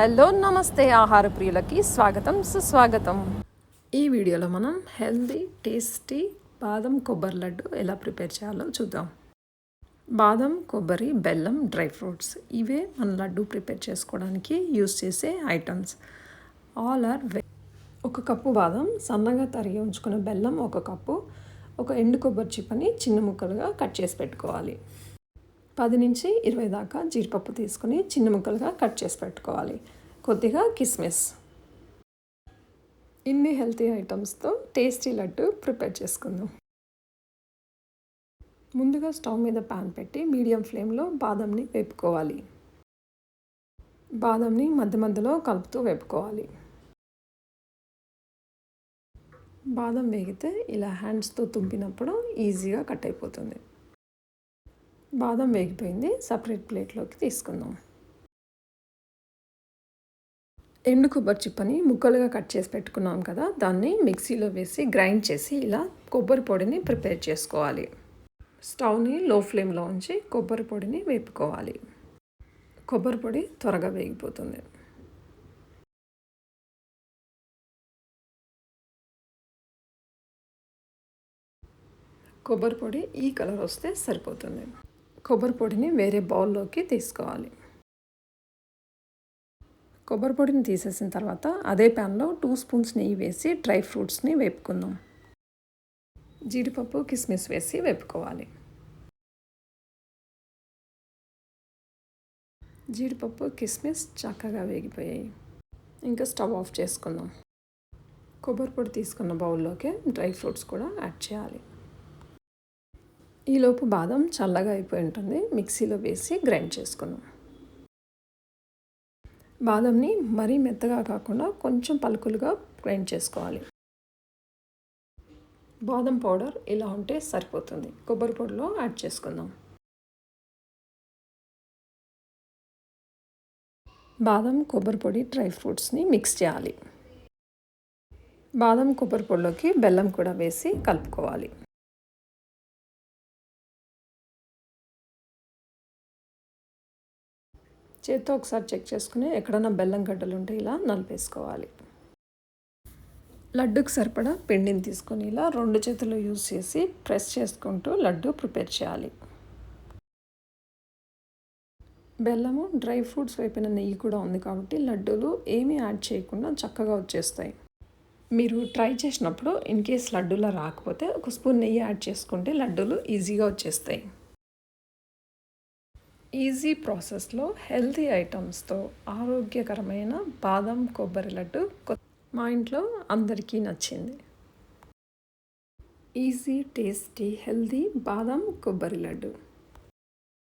Hello నమస్తే ఆహార ప్రియులకి స్వాగతం సుస్వాగతం. ఈ వీడియోలో మనం హెల్దీ టేస్టీ బాదం కొబ్బరి లడ్డు ఎలా ప్రిపేర్ చేయాలో చూద్దాం. బాదం కొబ్బరి బెల్లం డ్రై ఫ్రూట్స్ ఇవే మన లడ్డు ప్రిపేర్ చేసుకోవడానికి యూస్ చేసే ఐటమ్స్. ఆల్ ఆర్ వె ఒక కప్పు బాదం సన్నగా తరిగి ఉంచుకున్న బెల్లం ఒక కప్పు ఒక ఎండు కొబ్బరి చిప్పని చిన్న ముక్కలుగా కట్ చేసి పెట్టుకోవాలి. పది నుంచి ఇరవై దాకా జీడిపప్పు తీసుకుని చిన్న ముక్కలుగా కట్ చేసి పెట్టుకోవాలి. కొద్దిగా కిస్మిస్. ఇన్ని హెల్తీ ఐటమ్స్తో టేస్టీ లడ్డు ప్రిపేర్ చేసుకుందాం. ముందుగా స్టవ్ మీద పాన్ పెట్టి మీడియం ఫ్లేమ్లో బాదంని వేపుకోవాలి. బాదంని మధ్య మధ్యలో కలుపుతూ వేపుకోవాలి. బాదం వేగితే ఇలా హ్యాండ్స్తో తుంపినప్పుడు ఈజీగా కట్ అయిపోతుంది. బాదం వేగిపోయింది. సపరేట్ ప్లేట్లోకి తీసుకుందాం. ఎండు కొబ్బరి చిప్పని ముక్కలుగా కట్ చేసి పెట్టుకున్నాం కదా దాన్ని మిక్సీలో వేసి గ్రైండ్ చేసి ఇలా కొబ్బరి పొడిని ప్రిపేర్ చేసుకోవాలి. స్టవ్ని లో ఫ్లేమ్లో ఉంచి కొబ్బరి పొడిని వేపుకోవాలి. కొబ్బరి పొడి త్వరగా వేగిపోతుంది. కొబ్బరి పొడి ఈ కలర్ వస్తే సరిపోతుంది. కొబ్బరి పొడిని వేరే బౌల్లోకి తీసుకోవాలి. కొబ్బరి పొడిని తీసేసిన తర్వాత అదే ప్యాన్లో టూ స్పూన్స్ నెయ్యి వేసి డ్రై ఫ్రూట్స్ని వేపుకుందాం. జీడిపప్పు కిస్మిస్ వేసి వేపుకోవాలి. జీడిపప్పు కిస్మిస్ చక్కగా వేగిపోయాయి. ఇంకా స్టవ్ ఆఫ్ చేసుకుందాం. కొబ్బరి పొడి తీసుకున్న బౌల్లోకి డ్రై ఫ్రూట్స్ కూడా యాడ్ చేయాలి. ఈలోపు బాదం చల్లగా అయిపోయి ఉంటుంది. మిక్సీలో వేసి గ్రైండ్ చేసుకున్నాం బాదంని మరీ మెత్తగా కాకుండా కొంచెం పలుకులుగా గ్రైండ్ చేసుకోవాలి. బాదం పౌడర్ ఇలా ఉంటే సరిపోతుంది. కొబ్బరి పొడిలో యాడ్ చేసుకుందాం. బాదం కొబ్బరి పొడి డ్రై ఫ్రూట్స్ని మిక్స్ చేయాలి. బాదం కొబ్బరి పొడిలోకి బెల్లం కూడా వేసి కలుపుకోవాలి. చేత్తో ఒకసారి చెక్ చేసుకుని ఎక్కడన్నా బెల్లం గడ్డలు ఉంటే ఇలా నలిపేసుకోవాలి. లడ్డుకు సరిపడా పిండిని తీసుకొని ఇలా రెండు చేతులు యూజ్ చేసి ప్రెస్ చేసుకుంటూ లడ్డు ప్రిపేర్ చేయాలి. బెల్లము డ్రై ఫ్రూట్స్ వైపిన నెయ్యి కూడా ఉంది కాబట్టి లడ్డూలు ఏమీ యాడ్ చేయకుండా చక్కగా వచ్చేస్తాయి. మీరు ట్రై చేసినప్పుడు ఇన్ కేస్ లడ్డూలా రాకపోతే ఒక స్పూన్ నెయ్యి యాడ్ చేసుకుంటే లడ్డూలు ఈజీగా వచ్చేస్తాయి. ఈజీ ప్రాసెస్లో హెల్తీ ఐటమ్స్తో ఆరోగ్యకరమైన బాదం కొబ్బరి లడ్డు మా ఇంట్లో అందరికీ నచ్చింది. ఈజీ టేస్టీ హెల్తీ బాదం కొబ్బరి లడ్డు.